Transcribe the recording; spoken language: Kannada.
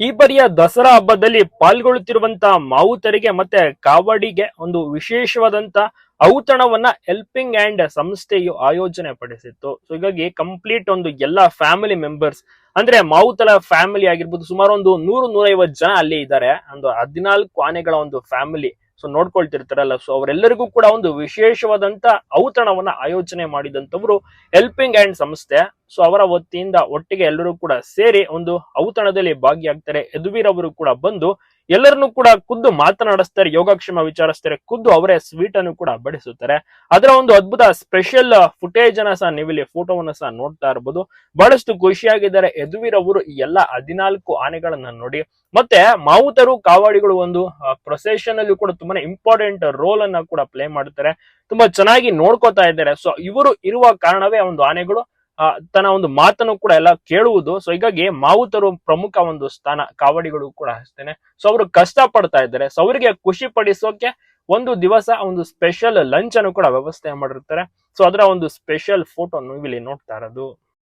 ಈ ಬಾರಿಯ ದಸರಾ ಹಬ್ಬದಲ್ಲಿ ಪಾಲ್ಗೊಳ್ಳುತ್ತಿರುವಂತ ಮಾವುತರಿಗೆ ಮತ್ತೆ ಕಾವಡಿಗೆ ಒಂದು ವಿಶೇಷವಾದಂತ ಔತಣವನ್ನ ಹೆಲ್ಪಿಂಗ್ ಆ್ಯಂಡ್ ಸಂಸ್ಥೆಯು ಆಯೋಜನೆ ಪಡಿಸಿತ್ತು. ಸೊ ಹೀಗಾಗಿ ಕಂಪ್ಲೀಟ್ ಒಂದು ಎಲ್ಲಾ ಫ್ಯಾಮಿಲಿ ಮೆಂಬರ್ಸ್ ಅಂದ್ರೆ ಮಾವುತಲ ಫ್ಯಾಮಿಲಿ ಆಗಿರ್ಬೋದು ಸುಮಾರು ಒಂದು ನೂರು ನೂರೈವತ್ತು ಜನ ಅಲ್ಲಿ ಇದ್ದಾರೆ. ಒಂದು ಹದಿನಾಲ್ಕು ಆನೆಗಳ ಒಂದು ಫ್ಯಾಮಿಲಿ ಸೊ ನೋಡ್ಕೊಳ್ತಿರ್ತಾರಲ್ಲ. ಸೊ ಅವರೆಲ್ಲರಿಗೂ ಕೂಡ ಒಂದು ವಿಶೇಷವಾದಂತ ಔತಣವನ್ನ ಆಯೋಜನೆ ಮಾಡಿದಂತವರು ಹೆಲ್ಪಿಂಗ್ ಆ್ಯಂಡ್ ಸಂಸ್ಥೆ. ಸೊ ಅವರ ವತಿಯಿಂದ ಒಟ್ಟಿಗೆ ಎಲ್ಲರೂ ಕೂಡ ಸೇರಿ ಒಂದು ಔತಣದಲ್ಲಿ ಭಾಗಿಯಾಗ್ತಾರೆ. ಯದುವೀರ್ ಅವರು ಕೂಡ ಬಂದು ಎಲ್ಲರನ್ನೂ ಕೂಡ ಖುದ್ದು ಮಾತನಾಡಿಸ್ತಾರೆ, ಯೋಗಕ್ಷೇಮ ವಿಚಾರಿಸ್ತಾರೆ ಖುದ್ದು ಅವರೇ ಸ್ವೀಟ್ ಅನ್ನು ಕೂಡ ಬಡಿಸುತ್ತಾರೆ. ಅದರ ಒಂದು ಅದ್ಭುತ ಸ್ಪೆಷಲ್ ಫುಟೇಜ್ ಅನ್ನ ಸಹ ನೀವಿಲ್ಲಿ ಫೋಟೋವನ್ನ ಸಹ ನೋಡ್ತಾ ಇರಬಹುದು ಬಹಳಷ್ಟು ಖುಷಿಯಾಗಿದ್ದಾರೆ ಯದುವೀರ್ ಅವರು ಈ ಎಲ್ಲ ಹದಿನಾಲ್ಕು ಆನೆಗಳನ್ನ ನೋಡಿ. ಮತ್ತೆ ಮಾವುತರು, ಕಾವಾಡಿಗಳು ಒಂದು ಪ್ರೊಸೆಷನ್ ಅಲ್ಲಿ ಕೂಡ ತುಂಬಾನೇ ಇಂಪಾರ್ಟೆಂಟ್ ರೋಲ್ ಅನ್ನ ಕೂಡ ಪ್ಲೇ ಮಾಡ್ತಾರೆ. ತುಂಬಾ ಚೆನ್ನಾಗಿ ನೋಡ್ಕೋತಾ ಇದ್ದಾರೆ. ಸೊ ಇವರು ಇರುವ ಕಾರಣವೇ ಒಂದು ಆನೆಗಳು. ತನ್ನ ಒಂದು ಮಾತನ್ನು ಕೂಡ ಎಲ್ಲ ಕೇಳುವುದು. ಸೊ ಹೀಗಾಗಿ ಮಾವುತರು ಪ್ರಮುಖ ಒಂದು ಸ್ಥಾನ ಕಾವಡಿಗಳು ಕೂಡ ಅಷ್ಟೇನೆ. ಸೊ ಅವರು ಕಷ್ಟ ಪಡ್ತಾ ಇದ್ದಾರೆ. ಸೊ ಅವರಿಗೆ ಖುಷಿ ಪಡಿಸೋಕೆ ಒಂದು ದಿವಸ ಒಂದು ಸ್ಪೆಷಲ್ ಲಂಚ್ ಅನ್ನು ಕೂಡ ವ್ಯವಸ್ಥೆ ಮಾಡಿರ್ತಾರೆ. ಸೊ ಅದರ ಒಂದು ಸ್ಪೆಷಲ್ ಫೋಟೋ ನೀವು ಇಲ್ಲಿ ನೋಡ್ತಾ ಇರೋದು.